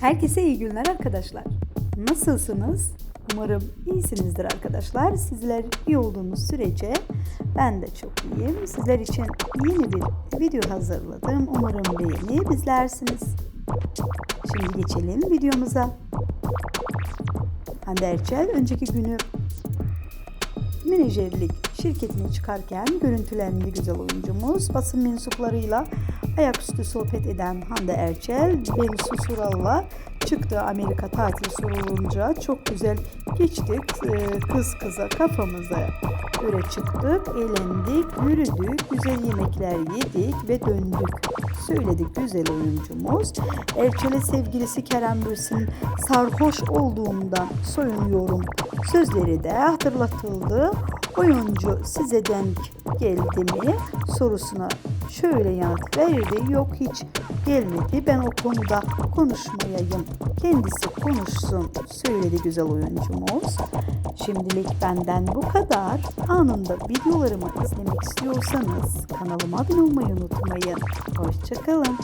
Herkese iyi günler arkadaşlar. Nasılsınız? Umarım iyisinizdir arkadaşlar. Sizler iyi olduğunuz sürece ben de çok iyiyim. Sizler için yeni bir video hazırladım. Umarım beğenir izlersiniz. Şimdi geçelim videomuza. Hande Erçel önceki günü menajerlik şirketine çıkarken görüntülendi güzel oyuncumuz. Basın mensuplarıyla ayaküstü sohbet eden Hande Erçel, Bensu Sural'la çıktı Amerika tatili sorulunca çok güzel geçtik. Ee, Kız kıza kafamıza göre çıktık, eğlendik, yürüdük, güzel yemekler yedik ve döndük. Söyledik güzel oyuncumuz. Erçel'e sevgilisi Kerem Bürsin sarhoş olduğumdan soyunuyorum. Sözleri de hatırlatıldı. Oyuncu size denk geldi mi sorusuna şöyle yanıt verdi. Yok hiç gelmedi. Ben o konuda konuşmayayım. Kendisi konuşsun söyledi güzel oyuncumuz. Şimdilik benden bu kadar. Anında videolarımı izlemek istiyorsanız kanalıma abone olmayı unutmayın. Hoşçakalın.